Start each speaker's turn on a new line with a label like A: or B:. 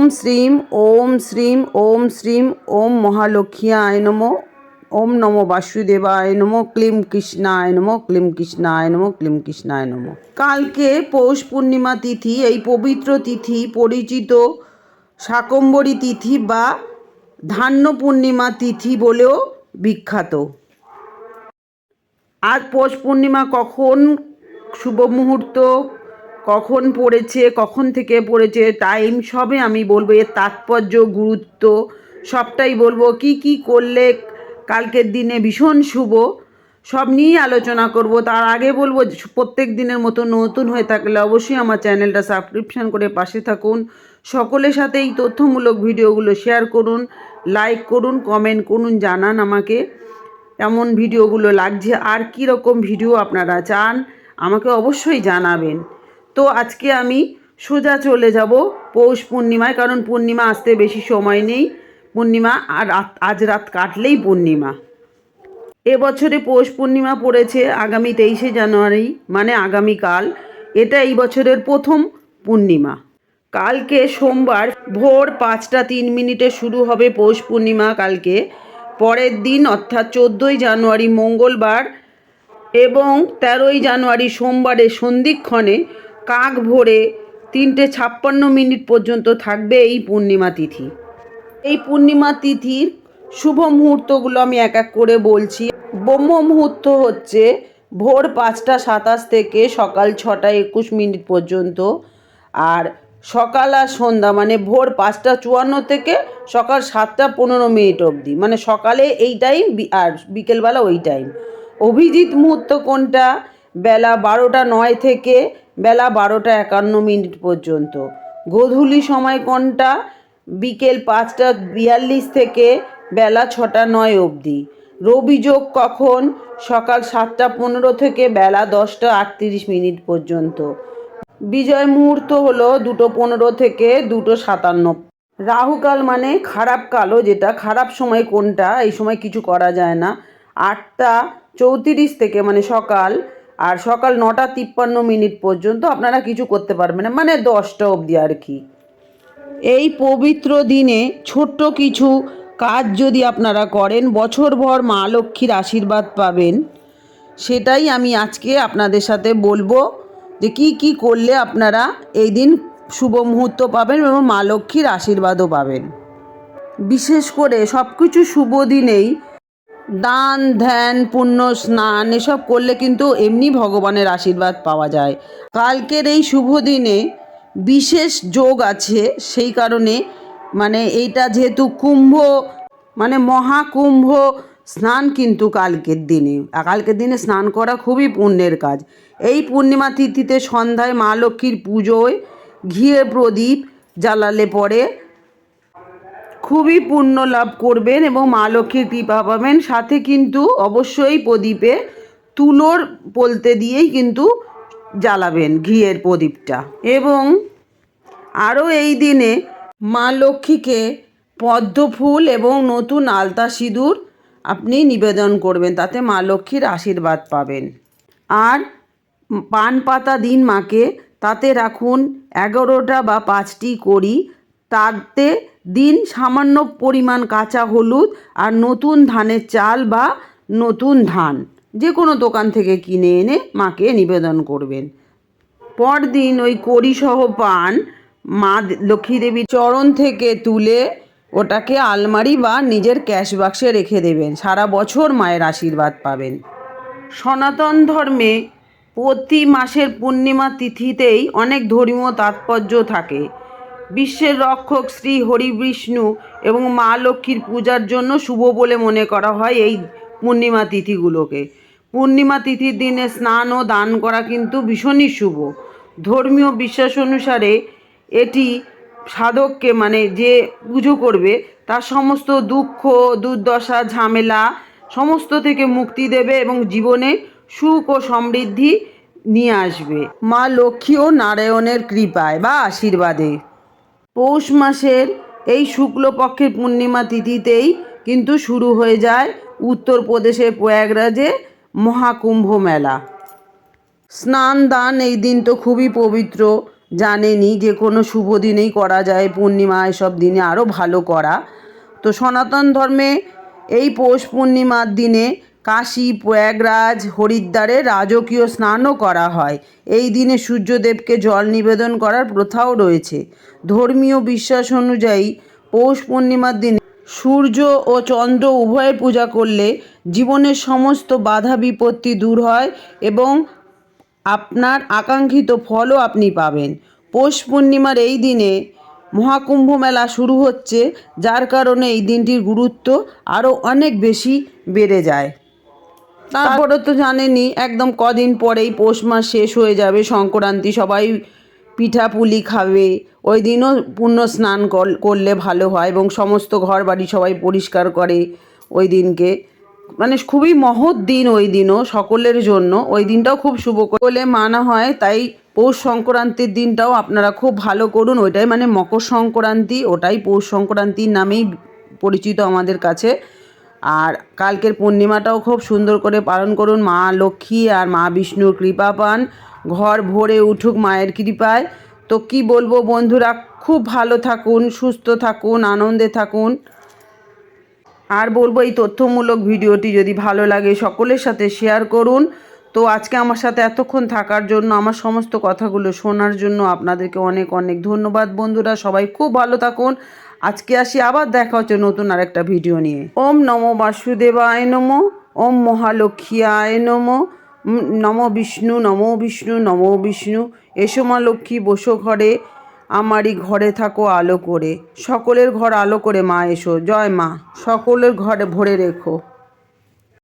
A: ওম শ্রীম ওম শ্রীম ওম শ্রীম, ওম মহালক্ষ্মীয়ায় নম, ওম নম বাসুদেবায় নম, ক্লিম কৃষ্ণায় নম, ক্লিম কৃষ্ণায় নম, ক্লিম কৃষ্ণায় নম। কালকে পৌষ পূর্ণিমা তিথি, এই পবিত্র তিথি পরিচিত শাকম্বরী তিথি বা ধান্য পূর্ণিমা তিথি বলেও বিখ্যাত। আজ পৌষ পূর্ণিমা কখন শুভ মুহূর্ত? কখন পড়েছে, কখন থেকে পড়েছে টাইম সবে আমি বলব এর তাৎপর্য, গুরুত্ব, সবটাই বলব। কি কি করলে কালকের দিনে ভীষণ শুভ, সব নিয়েই আলোচনা করব। তার আগে বলব, প্রত্যেক দিনের মতো নতুন হয়ে থাকলে অবশ্যই আমার চ্যানেলটা সাবস্ক্রিপশন করে পাশে থাকুন। সকলের সাথে এই তথ্যমূলক ভিডিওগুলো শেয়ার করুন লাইক করুন কমেন্ট করুন, জানান আমাকে এমন ভিডিওগুলো লাগছে, আর কি রকম ভিডিও আপনারা চান, আমাকে অবশ্যই জানাবেন। তো আজকে আমি সোজা চলে যাব পৌষ পূর্ণিমায়, কারণ পূর্ণিমা আসতে বেশি সময় নেই। পূর্ণিমা আর আজ রাত কাটলেই পূর্ণিমা। এবছরে পৌষ পূর্ণিমা পড়েছে আগামী তেইশে জানুয়ারি মানে আগামীকাল এটা এই বছরের প্রথম পূর্ণিমা। কালকে সোমবার ভোর পাঁচটা তিন মিনিটে শুরু হবে পৌষ পূর্ণিমা কালকে। পরের দিন, অর্থাৎ চোদ্দোই জানুয়ারি মঙ্গলবার এবং তেরোই জানুয়ারি সোমবারে সন্ধিক্ষণে কাক ভোরে তিনটে ছাপ্পান্ন মিনিট পর্যন্ত থাকবে এই পূর্ণিমা তিথি। এই পূর্ণিমা তিথির শুভ মুহূর্তগুলো আমি এক এক করে বলছি। ব্রহ্ম মুহূর্ত হচ্ছে ভোর পাঁচটা সাতাশ থেকে সকাল ছটা একুশ মিনিট পর্যন্ত। আর সকাল আর সন্ধ্যা মানে ভোর পাঁচটা চুয়ান্ন থেকে সকাল সাতটা পনেরো মিনিট অবধি। মানে সকালে এই টাইম আর বিকেলবেলা ওই টাইম অভিজিৎ মুহূর্ত কোনটা? বেলা বারোটা নয় থেকে বেলা বারোটা একান্ন মিনিট পর্যন্ত। গোধূলি সময় কোনটা? বিকেল পাঁচটা বিয়াল্লিশ থেকে বেলা ছটা নয় অবধি। রবিযোগ কখন? সকাল সাতটা পনেরো থেকে বেলা দশটা আটত্রিশ মিনিট পর্যন্ত। বিজয় মুহূর্ত হলো দুটো পনেরো থেকে দুটো সাতান্ন। রাহুকাল মানে খারাপ কালো যেটা, খারাপ সময় কোনটা? এই সময় কিছু করা যায় না। আটটা চৌত্রিশ থেকে মানে সকাল আর সকাল নটা তিপ্পান্ন মিনিট পর্যন্ত আপনারা কিছু করতে পারবেন না। মানে দশটা অবধি আর কি। এই পবিত্র দিনে ছোট্ট কিছু কাজ যদি আপনারা করেন, বছরভর মা লক্ষ্মীর আশীর্বাদ পাবেন, সেটাই আমি আজকে আপনাদের সাথে বলব যে কি কি করলে আপনারা এই দিন শুভ মুহূর্ত পাবেন এবং মা লক্ষ্মীর আশীর্বাদও পাবেন। বিশেষ করে সব কিছু শুভ দিনেই দান, ধ্যান, পুণ্য, স্নান এসব করলে কিন্তু এমনি ভগবানের আশীর্বাদ পাওয়া যায়। কালকের এই শুভ দিনে বিশেষ যোগ আছে, সেই কারণে মানে এইটা যেহেতু কুম্ভ মানে মহাকুম্ভ, স্নান কিন্তু কালকের দিনে। কালকের দিনে স্নান করা খুবই পুণ্যের কাজ। এই পূর্ণিমা তিথিতে সন্ধ্যায় মা লক্ষ্মীর পুজোয় ঘিয়ে প্রদীপ জ্বালালে পরে খুবই পুণ্য লাভ করবেন এবং মা লক্ষ্মীর কৃপা পাবেন। সাথে কিন্তু অবশ্যই প্রদীপে তুলোর পলতে দিয়েই কিন্তু জ্বালাবেন ঘিয়ের প্রদীপটা। এবং আরও এই দিনে মা লক্ষ্মীকে পদ্ম ফুল এবং নতুন আলতা সিঁদুর আপনি নিবেদন করবেন, তাতে মা লক্ষ্মীর আশীর্বাদ পাবেন। আর পান পাতা দিন মাকে, তাতে রাখুন এগারোটা বা পাঁচটি করি তাতে দিন সামান্য পরিমাণ কাঁচা হলুদ আর নতুন ধানের চাল বা নতুন ধান যে কোনো দোকান থেকে কিনে এনে মাকে নিবেদন করবেন। পরদিন ওই কড়িসহ পান মা দে- লক্ষ্মী দেবীর চরণ থেকে তুলে ওটাকে আলমারি বা নিজের ক্যাশ বাক্সে রেখে দেবেন। সারা বছর মায়ের আশীর্বাদ পাবেন। সনাতন ধর্মে প্রতি মাসের পূর্ণিমা তিথিতেই অনেক ধর্মীয় তাৎপর্য থাকে। বিশ্বের রক্ষক শ্রী হরিবিষ্ণু এবং মা লক্ষ্মীর পূজার জন্য শুভ বলে মনে করা হয় এই পূর্ণিমা তিথিগুলোকে। পূর্ণিমা তিথির দিনে স্নান ও দান করা কিন্তু ভীষণই শুভ। ধর্মীয় বিশ্বাস অনুসারে এটি সাধককে মানে যে পুজো করবে, তার সমস্ত দুঃখ, দুর্দশা, ঝামেলা সমস্ত থেকে মুক্তি দেবে এবং জীবনে সুখ ও সমৃদ্ধি নিয়ে আসবে। মা লক্ষ্মী ও নারায়ণের কৃপায় বা আশীর্বাদে। পৌষ মাসের এই শুক্লপক্ষের পূর্ণিমা তিথিতেই কিন্তু শুরু হয়ে যায় উত্তরপ্রদেশের প্রয়াগরাজে মহাকুম্ভ মেলা। স্নান দান এই দিন তো খুবই পবিত্র জানেনি যে কোনো শুভ দিনেই করা যায় পূর্ণিমা, এসব দিনে আরও ভালো করা। তো সনাতন ধর্মে এই পৌষ পূর্ণিমার দিনে কাশী, প্রয়াগরাজ, হরিদ্বারে রাজকীয় স্নানও করা হয়। এই দিনে সূর্যদেবকে জল নিবেদন করার প্রথাও রয়েছে। ধর্মীয় বিশ্বাস অনুযায়ী পৌষ পূর্ণিমার দিনে সূর্য ও চন্দ্র উভয়ের পূজা করলে জীবনের সমস্ত বাধা বিপত্তি দূর হয় এবং আপনার আকাঙ্ক্ষিত ফলও আপনি পাবেন। পৌষ পূর্ণিমার এই দিনে মহাকুম্ভ মেলা শুরু হচ্ছে, যার কারণে এই দিনটির গুরুত্ব আরও অনেক বেশি বেড়ে যায়। তারপরে তো জানেনই একদম কদিন পরেই পৌষ মাস শেষ হয়ে যাবে সংক্রান্তি সবাই পিঠা পুলি খাবে ওই দিনও পূর্ণ স্নান কর- করলে ভালো হয় এবং সমস্ত ঘর বাড়ি সবাই পরিষ্কার করে ওই দিনকে। মানে খুবই মহৎ দিন ওই দিনও সকলের জন্য। ওই দিনটাও খুব শুভ বলে মানা হয় তাই পৌষ সংক্রান্তির দিনটাও আপনারা খুব ভালো করুন। ওইটাই মানে মকর সংক্রান্তি ওটাই পৌষ সংক্রান্তির নামেই পরিচিত আমাদের কাছে। আর কালকের পূর্ণিমাটাও খুব সুন্দর করে পালন করুন মা লক্ষ্মী আর মা বিষ্ণুর কৃপা পান। ঘর ভরে উঠুক মায়ের কৃপায়। তো কি বলব বন্ধুরা, খুব ভালো থাকুন, সুস্থ থাকুন, আনন্দে থাকুন। আর বলব এই তথ্যমূলক ভিডিওটি যদি ভালো লাগে সকলের সাথে শেয়ার করুন। তো আজকে আমার সাথে এতক্ষণ থাকার জন্য, আমার সমস্ত কথাগুলো শোনার জন্য আপনাদেরকে অনেক অনেক ধন্যবাদ বন্ধুরা। সবাই খুব ভালো থাকুন। আজকে আসি আবার দেখা হচ্ছে নতুন আরেকটা ভিডিও নিয়ে। ওম নম বাসুদেবায় নম ওম মহালক্ষ্মীয়ায় নম উম, নম বিষ্ণু নম বিষ্ণু নম বিষ্ণু। এসো মা লক্ষ্মী বসো ঘরে আমারই ঘরে থাকো আলো করে। সকলের ঘর আলো করে মা এসো জয় মা। সকলের ঘরে ভরে রেখো।